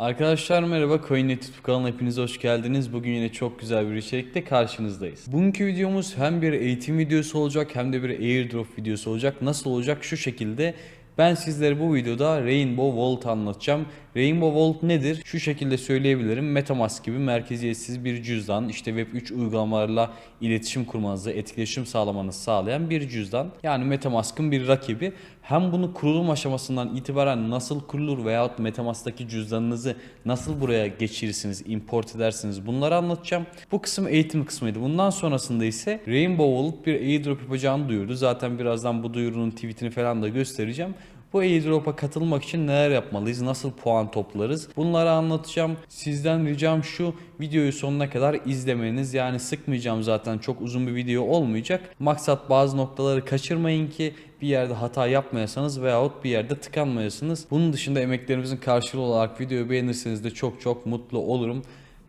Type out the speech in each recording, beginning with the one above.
Arkadaşlar merhaba CoinNet kanalına hepiniz hoş geldiniz. Bugün yine çok güzel bir içerikle karşınızdayız. Bugünkü videomuz hem bir eğitim videosu olacak hem de bir airdrop videosu olacak. Nasıl olacak? Şu şekilde ben sizlere bu videoda Rainbow Vault anlatacağım. Rainbow Vault nedir? Şu şekilde söyleyebilirim. Metamask gibi merkeziyetsiz bir cüzdan, işte Web3 uygulamalarla iletişim kurmanızı, etkileşim sağlamanızı sağlayan bir cüzdan. Yani Metamask'ın bir rakibi. Hem bunu kurulum aşamasından itibaren nasıl kurulur veyahut Metamask'taki cüzdanınızı nasıl buraya geçirirsiniz, import edersiniz bunları anlatacağım. Bu kısım eğitim kısmıydı. Bundan sonrasında ise Rainbow Vault bir airdrop yapacağını duyurdu. Zaten birazdan bu duyurunun tweetini falan da göstereceğim. Bu airdrop'a katılmak için neler yapmalıyız, nasıl puan toplarız bunları anlatacağım. Sizden ricam şu videoyu sonuna kadar izlemeniz yani sıkmayacağım zaten çok uzun bir video olmayacak. Maksat bazı noktaları kaçırmayın ki bir yerde hata yapmayasanız veyahut bir yerde tıkanmayasınız. Bunun dışında emeklerimizin karşılığı olarak videoyu beğenirseniz de çok çok mutlu olurum.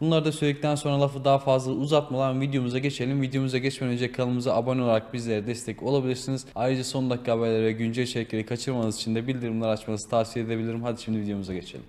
Bunları da söyledikten sonra lafı daha fazla uzatmadan videomuza geçelim. Videomuza geçmeden önce kanalımıza abone olarak bizlere destek olabilirsiniz. Ayrıca son dakika haberleri ve güncel içerikleri kaçırmanız için de bildirimler açmanızı tavsiye edebilirim. Hadi şimdi videomuza geçelim.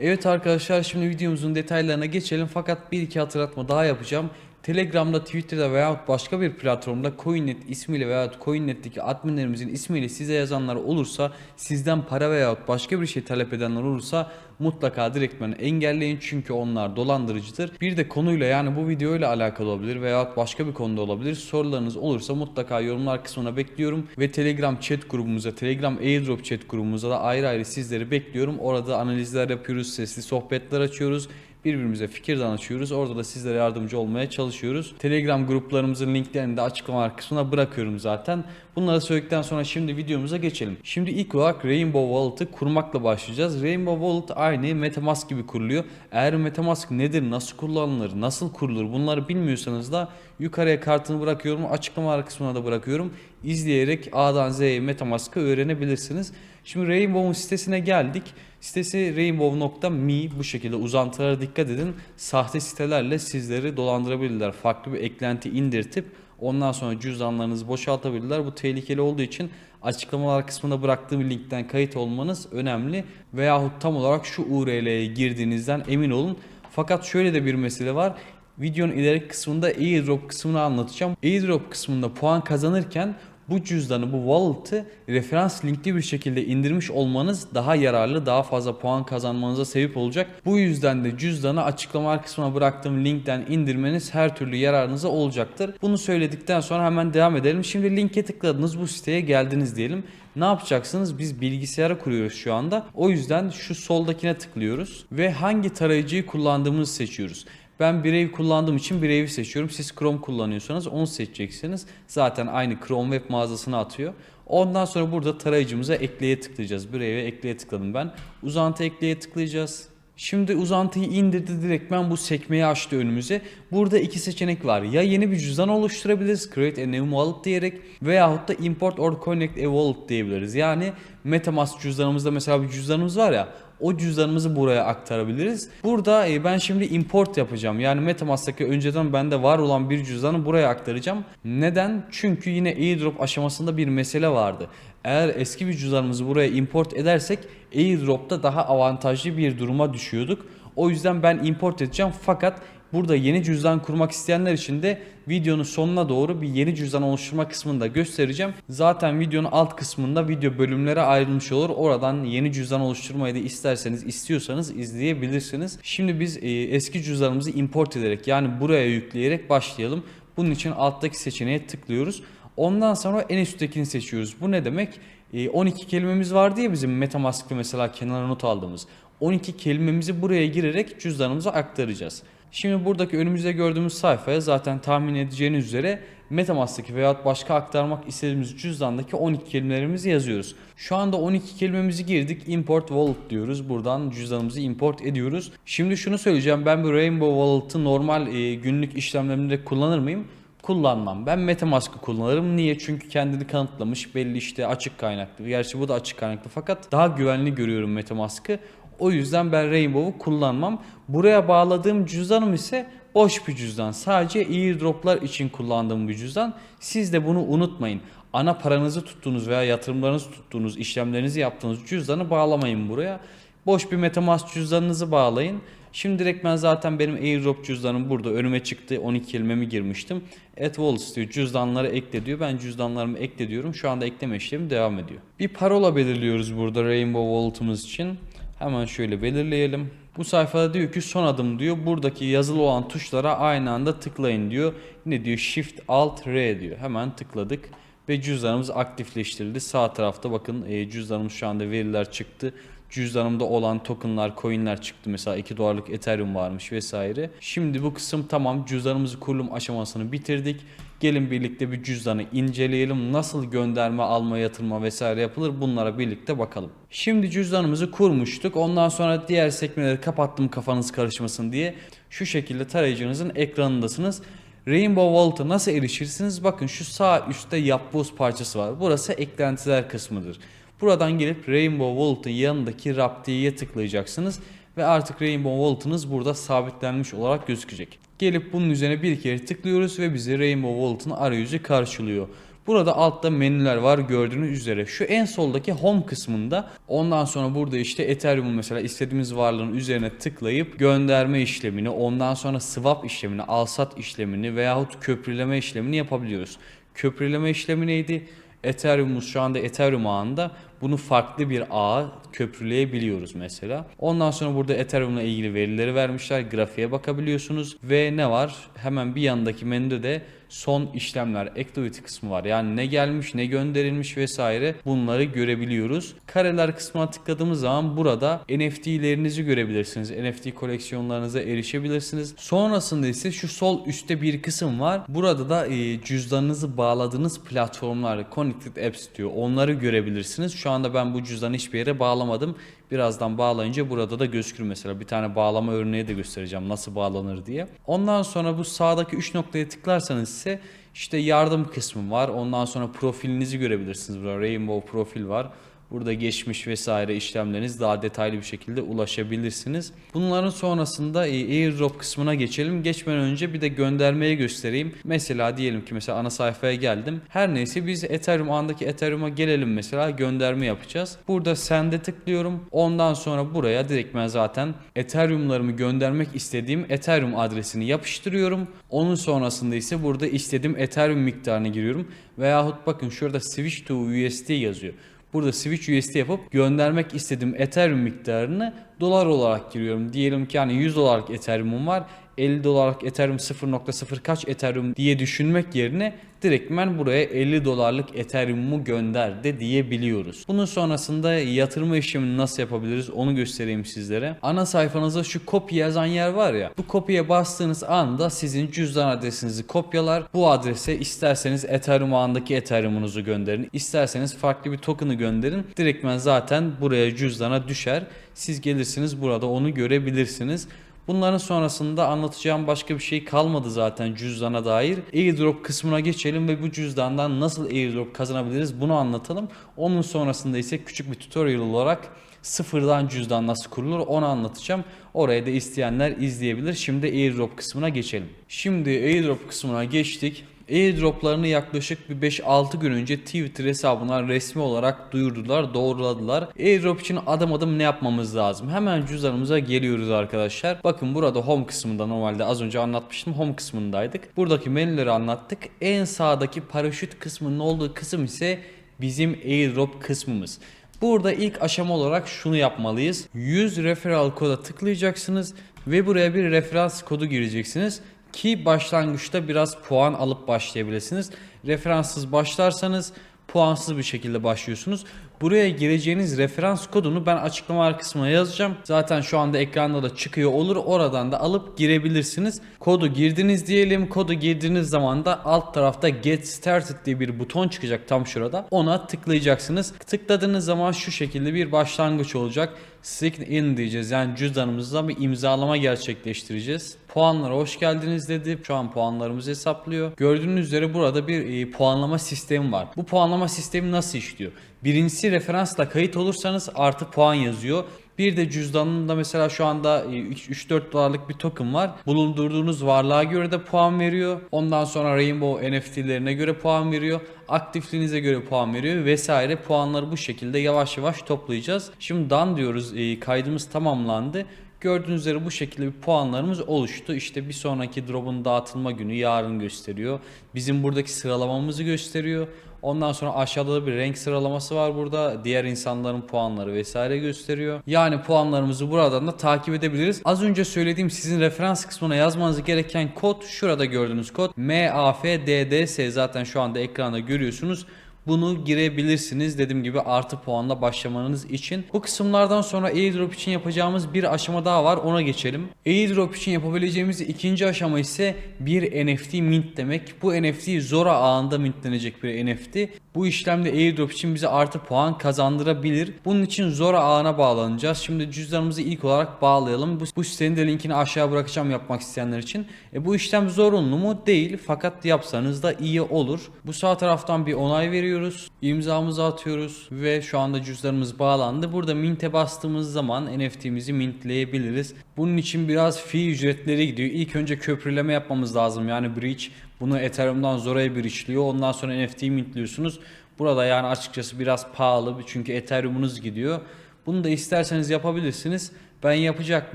Evet arkadaşlar şimdi videomuzun detaylarına geçelim fakat bir iki hatırlatma daha yapacağım. Telegram'da, Twitter'da veyahut başka bir platformda CoinNet ismiyle veyahut CoinNet'teki adminlerimizin ismiyle size yazanlar olursa, sizden para veyahut başka bir şey talep edenler olursa mutlaka direktmen engelleyin çünkü onlar dolandırıcıdır. Bir de konuyla yani bu video ile alakalı olabilir veyahut başka bir konuda olabilir. Sorularınız olursa mutlaka yorumlar kısmına bekliyorum ve Telegram chat grubumuza, Telegram airdrop chat grubumuza da ayrı ayrı sizleri bekliyorum. Orada analizler yapıyoruz, sesli sohbetler açıyoruz birbirimize fikir danışıyoruz. Orada da sizlere yardımcı olmaya çalışıyoruz. Telegram gruplarımızın linklerini de açıklama kısmına bırakıyorum zaten. Bunları söyledikten sonra şimdi videomuza geçelim. Şimdi ilk olarak Rainbow Wallet'ı kurmakla başlayacağız. Rainbow Wallet aynı Metamask gibi kuruluyor. Eğer Metamask nedir, nasıl kullanılır, nasıl kurulur bunları bilmiyorsanız da yukarıya kartını bırakıyorum. Açıklama kısmına da bırakıyorum. İzleyerek A'dan Z'ye Metamask'ı öğrenebilirsiniz. Şimdi Rainbow'un sitesine geldik. Sitesi rainbow.me bu şekilde uzantılara dikkat edin. Sahte sitelerle sizleri dolandırabilirler. Farklı bir eklenti indirtip ondan sonra cüzdanlarınızı boşaltabilirler. Bu tehlikeli olduğu için açıklamalar kısmına bıraktığım linkten kayıt olmanız önemli. Veyahut tam olarak şu URL'ye girdiğinizden emin olun. Fakat şöyle de bir mesele var. Videonun ileriki kısmında airdrop kısmını anlatacağım. Airdrop kısmında puan kazanırken bu cüzdanı, bu wallet'ı referans linkli bir şekilde indirmiş olmanız daha yararlı, daha fazla puan kazanmanıza sebep olacak. Bu yüzden de cüzdanı açıklama kısmına bıraktığım linkten indirmeniz her türlü yararınıza olacaktır. Bunu söyledikten sonra hemen devam edelim. Şimdi linke tıkladınız, bu siteye geldiniz diyelim. Ne yapacaksınız? Biz bilgisayara kuruyoruz şu anda. O yüzden şu soldakine tıklıyoruz ve hangi tarayıcıyı kullandığımızı seçiyoruz. Ben Brave kullandığım için Brave'i seçiyorum. Siz Chrome kullanıyorsanız onu seçeceksiniz. Zaten aynı Chrome web mağazasına atıyor. Ondan sonra burada tarayıcımıza ekleye tıklayacağız. Brave'e ekleye tıkladım ben. Uzantı ekleye tıklayacağız. Şimdi uzantıyı indirdi direkt ben bu sekmeyi açtı önümüze. Burada iki seçenek var. Ya yeni bir cüzdan oluşturabiliriz. Create a new wallet diyerek veyahut da import or connect a wallet diyebiliriz. Yani Metamask cüzdanımızda mesela bir cüzdanımız var ya o cüzdanımızı buraya aktarabiliriz. Burada e, ben şimdi import yapacağım. Yani Metamask'taki önceden bende var olan bir cüzdanı buraya aktaracağım. Neden? Çünkü yine airdrop aşamasında bir mesele vardı. Eğer eski bir cüzdanımızı buraya import edersek airdrop'ta daha avantajlı bir duruma düşüyorduk. O yüzden ben import edeceğim fakat Burada yeni cüzdan kurmak isteyenler için de videonun sonuna doğru bir yeni cüzdan oluşturma kısmını da göstereceğim. Zaten videonun alt kısmında video bölümlere ayrılmış olur. Oradan yeni cüzdan oluşturmayı da isterseniz istiyorsanız izleyebilirsiniz. Şimdi biz e, eski cüzdanımızı import ederek yani buraya yükleyerek başlayalım. Bunun için alttaki seçeneğe tıklıyoruz. Ondan sonra en üsttekini seçiyoruz. Bu ne demek? E, 12 kelimemiz vardı ya bizim Metamask'ta mesela kenara not aldığımız. 12 kelimemizi buraya girerek cüzdanımıza aktaracağız. Şimdi buradaki önümüzde gördüğümüz sayfaya zaten tahmin edeceğiniz üzere Metamask'taki veyahut başka aktarmak istediğimiz cüzdandaki 12 kelimelerimizi yazıyoruz. Şu anda 12 kelimemizi girdik. Import wallet diyoruz. Buradan cüzdanımızı import ediyoruz. Şimdi şunu söyleyeceğim. Ben bu Rainbow Wallet'ı normal e, günlük işlemlerimde kullanır mıyım? kullanmam. Ben Metamask'ı kullanırım. Niye? Çünkü kendini kanıtlamış. Belli işte açık kaynaklı. Gerçi bu da açık kaynaklı fakat daha güvenli görüyorum Metamask'ı. O yüzden ben Rainbow'u kullanmam. Buraya bağladığım cüzdanım ise boş bir cüzdan. Sadece airdroplar için kullandığım bir cüzdan. Siz de bunu unutmayın. Ana paranızı tuttuğunuz veya yatırımlarınızı tuttuğunuz, işlemlerinizi yaptığınız cüzdanı bağlamayın buraya. Boş bir Metamask cüzdanınızı bağlayın. Şimdi direkt ben zaten benim airdrop cüzdanım burada önüme çıktı. 12 kelimemi girmiştim. Add Wallets diyor cüzdanları ekle diyor. Ben cüzdanlarımı ekle diyorum. Şu anda ekleme işlemi devam ediyor. Bir parola belirliyoruz burada Rainbow Wallet'ımız için. Hemen şöyle belirleyelim. Bu sayfada diyor ki son adım diyor. Buradaki yazılı olan tuşlara aynı anda tıklayın diyor. Ne diyor? Shift Alt R diyor. Hemen tıkladık ve cüzdanımız aktifleştirildi. Sağ tarafta bakın e, cüzdanımız şu anda veriler çıktı. Cüzdanımda olan tokenlar, coinler çıktı. Mesela 2 dolarlık Ethereum varmış vesaire. Şimdi bu kısım tamam. Cüzdanımızı kurulum aşamasını bitirdik. Gelin birlikte bir cüzdanı inceleyelim. Nasıl gönderme, alma, yatırma vesaire yapılır bunlara birlikte bakalım. Şimdi cüzdanımızı kurmuştuk. Ondan sonra diğer sekmeleri kapattım kafanız karışmasın diye. Şu şekilde tarayıcınızın ekranındasınız. Rainbow Wallet'a nasıl erişirsiniz? Bakın şu sağ üstte yapboz parçası var. Burası eklentiler kısmıdır. Buradan gelip Rainbow Wallet'ın yanındaki Raptiye'ye tıklayacaksınız ve artık Rainbow Wallet'ınız burada sabitlenmiş olarak gözükecek. Gelip bunun üzerine bir kere tıklıyoruz ve bizi Rainbow Wallet'ın arayüzü karşılıyor. Burada altta menüler var gördüğünüz üzere. Şu en soldaki home kısmında ondan sonra burada işte Ethereum mesela istediğimiz varlığın üzerine tıklayıp gönderme işlemini, ondan sonra swap işlemini, alsat işlemini veyahut köprüleme işlemini yapabiliyoruz. Köprüleme işlemi neydi? Ethereum'umuz şu anda Ethereum ağında bunu farklı bir ağa köprüleyebiliyoruz mesela. Ondan sonra burada Ethereum'la ilgili verileri vermişler. Grafiğe bakabiliyorsunuz ve ne var? Hemen bir yandaki menüde de son işlemler activity kısmı var. Yani ne gelmiş, ne gönderilmiş vesaire bunları görebiliyoruz. Kareler kısmına tıkladığımız zaman burada NFT'lerinizi görebilirsiniz. NFT koleksiyonlarınıza erişebilirsiniz. Sonrasında ise şu sol üstte bir kısım var. Burada da e, cüzdanınızı bağladığınız platformlar, Connected Apps diyor. Onları görebilirsiniz. Şu anda ben bu cüzdanı hiçbir yere bağlamadım. Birazdan bağlayınca burada da gözükür mesela. Bir tane bağlama örneği de göstereceğim nasıl bağlanır diye. Ondan sonra bu sağdaki 3 noktaya tıklarsanız ise işte yardım kısmı var. Ondan sonra profilinizi görebilirsiniz. Burada Rainbow profil var. Burada geçmiş vesaire işlemleriniz daha detaylı bir şekilde ulaşabilirsiniz. Bunların sonrasında e, airdrop kısmına geçelim. Geçmeden önce bir de göndermeye göstereyim. Mesela diyelim ki mesela ana sayfaya geldim. Her neyse biz Ethereum andaki Ethereum'a gelelim mesela gönderme yapacağız. Burada sende tıklıyorum. Ondan sonra buraya direkt ben zaten Ethereum'larımı göndermek istediğim Ethereum adresini yapıştırıyorum. Onun sonrasında ise burada istediğim Ethereum miktarını giriyorum. Veyahut bakın şurada switch to USD yazıyor. Burada switch USD yapıp göndermek istediğim Ethereum miktarını dolar olarak giriyorum. Diyelim ki yani 100 dolarlık Ethereum'um var. 50 dolarlık Ethereum 0.0 kaç Ethereum diye düşünmek yerine direktmen buraya 50 dolarlık Ethereum'u gönder de diyebiliyoruz. Bunun sonrasında yatırma işlemini nasıl yapabiliriz onu göstereyim sizlere. Ana sayfanızda şu copy yazan yer var ya. Bu kopya bastığınız anda sizin cüzdan adresinizi kopyalar. Bu adrese isterseniz Ethereum ağındaki Ethereum'unuzu gönderin. isterseniz farklı bir token'ı gönderin. Direktmen zaten buraya cüzdana düşer. Siz gelirsiniz burada onu görebilirsiniz. Bunların sonrasında anlatacağım başka bir şey kalmadı zaten cüzdana dair. Airdrop kısmına geçelim ve bu cüzdandan nasıl airdrop kazanabiliriz bunu anlatalım. Onun sonrasında ise küçük bir tutorial olarak sıfırdan cüzdan nasıl kurulur onu anlatacağım. Oraya da isteyenler izleyebilir. Şimdi airdrop kısmına geçelim. Şimdi airdrop kısmına geçtik. Airdroplarını yaklaşık bir 5-6 gün önce Twitter hesabından resmi olarak duyurdular, doğruladılar. Airdrop için adım adım ne yapmamız lazım? Hemen cüzdanımıza geliyoruz arkadaşlar. Bakın burada home kısmında normalde az önce anlatmıştım home kısmındaydık. Buradaki menüleri anlattık. En sağdaki paraşüt kısmının olduğu kısım ise bizim airdrop kısmımız. Burada ilk aşama olarak şunu yapmalıyız. 100 referral koda tıklayacaksınız ve buraya bir referans kodu gireceksiniz ki başlangıçta biraz puan alıp başlayabilirsiniz. Referanssız başlarsanız puansız bir şekilde başlıyorsunuz. Buraya gireceğiniz referans kodunu ben açıklama kısmına yazacağım. Zaten şu anda ekranda da çıkıyor olur. Oradan da alıp girebilirsiniz. Kodu girdiniz diyelim. Kodu girdiğiniz zaman da alt tarafta Get Started diye bir buton çıkacak tam şurada. Ona tıklayacaksınız. Tıkladığınız zaman şu şekilde bir başlangıç olacak. Sign in diyeceğiz. Yani cüzdanımızda bir imzalama gerçekleştireceğiz. Puanlara hoş geldiniz dedi. Şu an puanlarımızı hesaplıyor. Gördüğünüz üzere burada bir e, puanlama sistemi var. Bu puanlama sistemi nasıl işliyor? Birincisi referansla kayıt olursanız artı puan yazıyor. Bir de cüzdanında mesela şu anda e, 3-4 dolarlık bir token var. Bulundurduğunuz varlığa göre de puan veriyor. Ondan sonra Rainbow NFT'lerine göre puan veriyor. Aktifliğinize göre puan veriyor vesaire. Puanları bu şekilde yavaş yavaş toplayacağız. Şimdi dan diyoruz e, kaydımız tamamlandı. Gördüğünüz üzere bu şekilde bir puanlarımız oluştu. İşte bir sonraki drop'un dağıtılma günü yarın gösteriyor. Bizim buradaki sıralamamızı gösteriyor. Ondan sonra aşağıda da bir renk sıralaması var burada. Diğer insanların puanları vesaire gösteriyor. Yani puanlarımızı buradan da takip edebiliriz. Az önce söylediğim sizin referans kısmına yazmanız gereken kod şurada gördüğünüz kod. MAFDDS zaten şu anda ekranda görüyorsunuz. Bunu girebilirsiniz dediğim gibi artı puanla başlamanız için. Bu kısımlardan sonra airdrop için yapacağımız bir aşama daha var ona geçelim. Airdrop için yapabileceğimiz ikinci aşama ise bir NFT mint demek. Bu NFT Zora ağında mintlenecek bir NFT. Bu işlemde airdrop için bize artı puan kazandırabilir. Bunun için Zora ağına bağlanacağız. Şimdi cüzdanımızı ilk olarak bağlayalım. Bu, bu sitenin de linkini aşağı bırakacağım yapmak isteyenler için. E, bu işlem zorunlu mu? Değil. Fakat yapsanız da iyi olur. Bu sağ taraftan bir onay veriyoruz. İmzamızı atıyoruz ve şu anda cüzdanımız bağlandı. Burada mint'e bastığımız zaman NFT'mizi mintleyebiliriz. Bunun için biraz fee ücretleri gidiyor. İlk önce köprüleme yapmamız lazım. Yani bridge bunu Ethereum'dan Zora'ya bridge'liyor. Ondan sonra NFT'yi mintliyorsunuz. Burada yani açıkçası biraz pahalı çünkü Ethereum'unuz gidiyor. Bunu da isterseniz yapabilirsiniz. Ben yapacak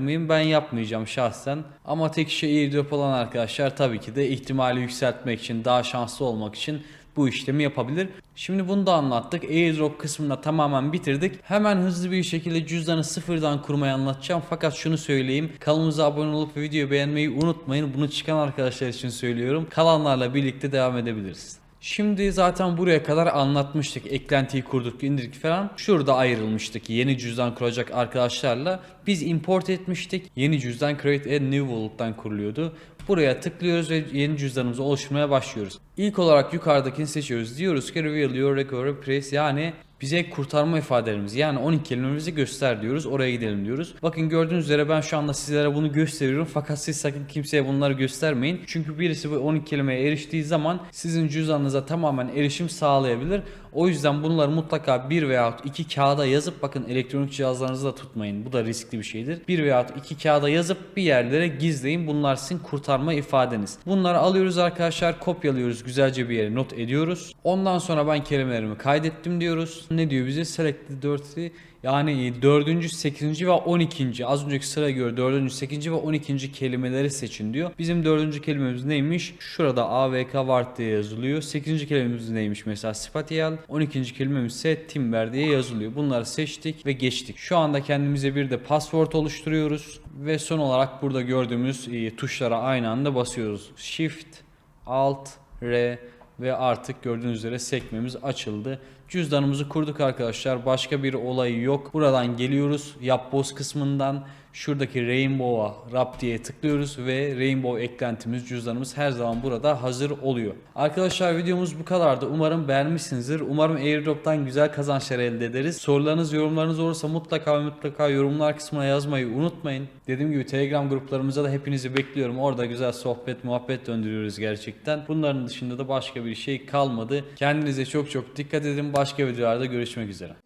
mıyım? Ben yapmayacağım şahsen. Ama tek işe airdrop olan arkadaşlar tabii ki de ihtimali yükseltmek için, daha şanslı olmak için bu işlemi yapabilir. Şimdi bunu da anlattık. Airdrop kısmını tamamen bitirdik. Hemen hızlı bir şekilde cüzdanı sıfırdan kurmayı anlatacağım. Fakat şunu söyleyeyim. Kanalımıza abone olup videoyu beğenmeyi unutmayın. Bunu çıkan arkadaşlar için söylüyorum. Kalanlarla birlikte devam edebiliriz. Şimdi zaten buraya kadar anlatmıştık. Eklentiyi kurduk, indirdik falan. Şurada ayrılmıştık. Yeni cüzdan kuracak arkadaşlarla. Biz import etmiştik. Yeni cüzdan Create a New Wallet'tan kuruluyordu. Buraya tıklıyoruz ve yeni cüzdanımızı oluşturmaya başlıyoruz. İlk olarak yukarıdakini seçiyoruz. Diyoruz ki Reveal your recovery price yani bize kurtarma ifadelerimizi yani 12 kelimemizi göster diyoruz. Oraya gidelim diyoruz. Bakın gördüğünüz üzere ben şu anda sizlere bunu gösteriyorum. Fakat siz sakın kimseye bunları göstermeyin. Çünkü birisi bu 12 kelimeye eriştiği zaman sizin cüzdanınıza tamamen erişim sağlayabilir. O yüzden bunları mutlaka bir veya iki kağıda yazıp bakın elektronik cihazlarınızı da tutmayın. Bu da riskli bir şeydir. Bir veya iki kağıda yazıp bir yerlere gizleyin. Bunlar sizin kurtarma ifadeniz. Bunları alıyoruz arkadaşlar kopyalıyoruz güzelce bir yere not ediyoruz. Ondan sonra ben kelimelerimi kaydettim diyoruz. Ne diyor bize? Selected 4 yani 4. 8. ve 12. az önceki sıraya göre 4. 8. ve 12. kelimeleri seçin diyor. Bizim 4. kelimemiz neymiş? Şurada AVK Wart diye yazılıyor. 8. kelimemiz neymiş mesela Spatial. 12. kelimemiz ise Timber diye yazılıyor. Bunları seçtik ve geçtik. Şu anda kendimize bir de password oluşturuyoruz. Ve son olarak burada gördüğümüz e, tuşlara aynı anda basıyoruz. Shift, Alt, R ve artık gördüğünüz üzere sekmemiz açıldı. Cüzdanımızı kurduk arkadaşlar. Başka bir olayı yok. Buradan geliyoruz. Yapboz kısmından şuradaki Rainbow'a Rap diye tıklıyoruz ve Rainbow eklentimiz, cüzdanımız her zaman burada hazır oluyor. Arkadaşlar videomuz bu kadardı. Umarım beğenmişsinizdir. Umarım Airdrop'tan güzel kazançlar elde ederiz. Sorularınız, yorumlarınız olursa mutlaka ve mutlaka yorumlar kısmına yazmayı unutmayın. Dediğim gibi Telegram gruplarımıza da hepinizi bekliyorum. Orada güzel sohbet, muhabbet döndürüyoruz gerçekten. Bunların dışında da başka bir şey kalmadı. Kendinize çok çok dikkat edin. Başka videolarda görüşmek üzere.